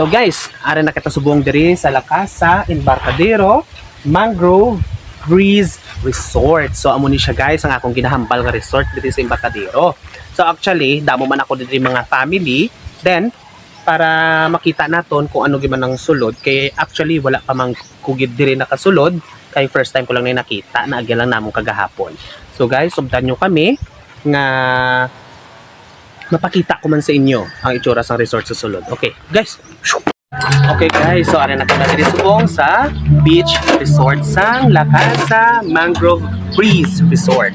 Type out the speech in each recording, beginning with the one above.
So guys, ara na kita subong diri sa La Casa Embarcadero Mangrove Breeze Resort. So amo ni siya guys ang akong ginahambal nga resort diri sa Embarcadero. So actually, damo man ako diri mga family. Then para makita naton kung ano giman ang sulod kay actually wala pa mang kugid diri nakasulod kay first time ko lang na nakita na agyan lang namong kagahapon. So guys, subdan nyo kami nga mapakita ko man sa inyo ang itsura sa resort sa sulod. Okay, guys. Okay guys, so ara na kita diri subong sa beach resort sang La Casa Mangrove Breeze Resort.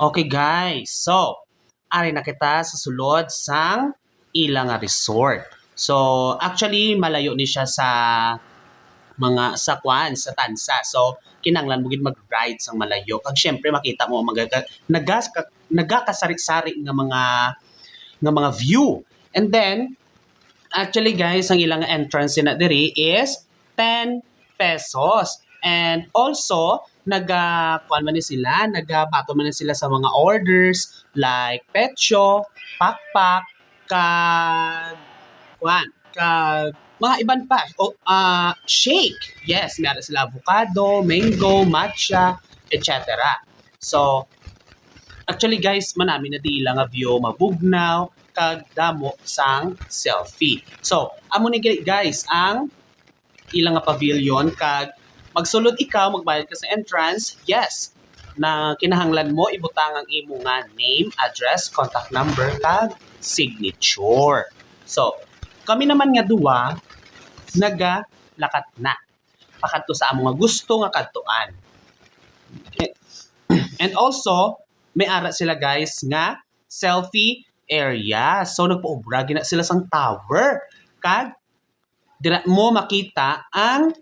Okay guys, so ari na kita sa sulod sang ilang resort. So actually malayo ni siya sa mga sa kwan sa tansa. So kinanglan mo gid mag-ride sang malayo. Kag syempre makita mo mga nagas nagakasari-sari nga mga nga mga view. And then actually guys, ang ilang entrance na diri is 10 pesos. And also naga kuan man sila, nagabato man sila sa mga orders like petcho, pakpak, kag kuan, kag mga iban pa. O, ah, shake. Yes, meron sila avocado, mango, matcha, etc. So, actually guys, manami na di lang view mabugnaw kag damo sang selfie. So, amo ni guys ang ilang nga pavilion kag magsulod ikaw magbayad ka sa entrance. Yes, na kinahanglan mo ibutang ang imo nga name, address, contact number kag signature. So, kami naman nga duwa naga lakat na. Pakadto sa among gusto nga kadtuan. And also, may ara sila guys nga selfie area. So nagpaubra gina sila sang tower. Kag dira mo makita ang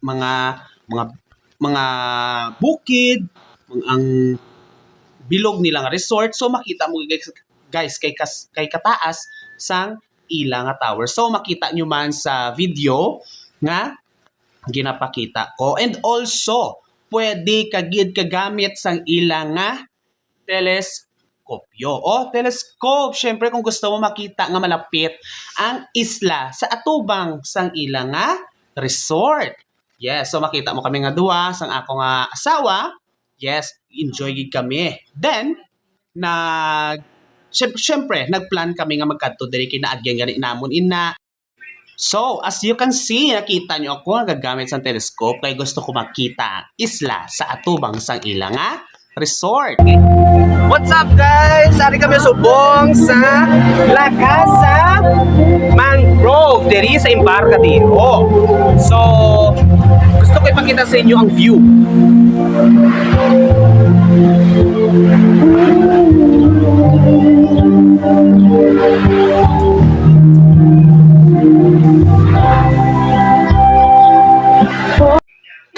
mga mga mga bukid, ang bilog nila nga resort. So makita mo guys, guys kay kas, kay kataas sang ila nga tower. So makita nyo man sa video nga ginapakita ko. And also, pwede kagid kagamit sang ila nga teleskopyo. O, telescope. Siyempre, kung gusto mo makita nga malapit ang isla sa atubang sang ila nga resort. Yes, so makita mo kami nga duwa sang ako nga asawa. Yes, enjoy gid kami. Then, nag syempre, nagplan kami nga magkadto diri kinaagyan gani namon ina. So, as you can see, nakita nyo ako ang gagamit sa telescope kay gusto ko makita ang isla sa atubang sang ila nga resort. What's up guys? Ari kami subong sa La Casa Mangrove diri sa Embarcadero. So, gusto ko ipakita sa inyo ang view.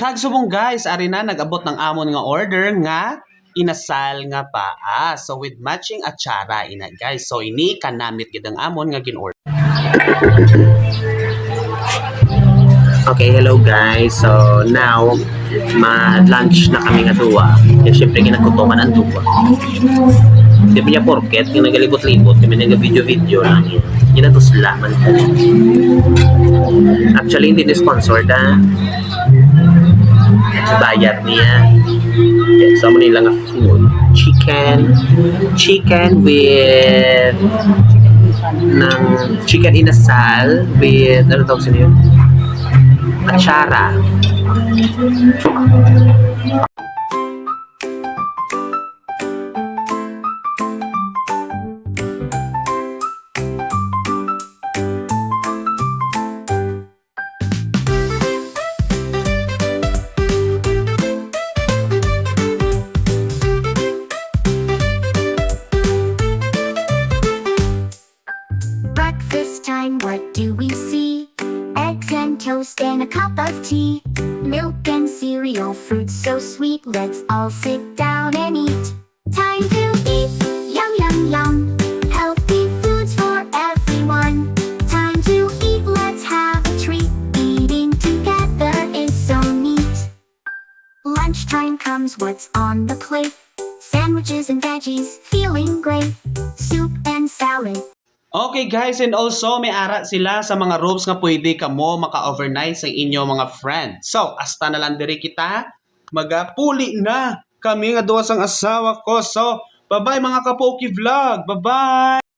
Kag subong guys, ari na nag-abot ng amon nga order nga inasal nga paa. So with matching atsara ina guys. So ini kanamit gid ang amon nga gin-order. Okay, hello guys. So now ma-lunch na kami nga duwa. Kaya syempre ginagutuman ang duwa. Di ba niya porket yung nagalibot-libot kami nag-video-video lang yun. Ginatusla man. Actually, hindi ni sponsored ah bayad niya. Okay, so, mo nila nga food. Chicken. Chicken with ng chicken inasal with ano tawag sa niyo? Atsara. Cup of tea. Milk and cereal, fruits so sweet. Let's all sit down and eat. Time to eat. Yum, yum, yum. Healthy foods for everyone. Time to eat, let's have a treat. Eating together is so neat. Lunchtime comes, what's on the plate? Sandwiches and veggies, feeling great. Soup and salad, Okay guys, and also may ara sila sa mga rooms nga pwede kamo maka-overnight sa inyo mga friends. So, hasta na lang diri kita, magapuli na kami nga duwa sang asawa ko. So, bye-bye mga kapoki vlog. Bye-bye!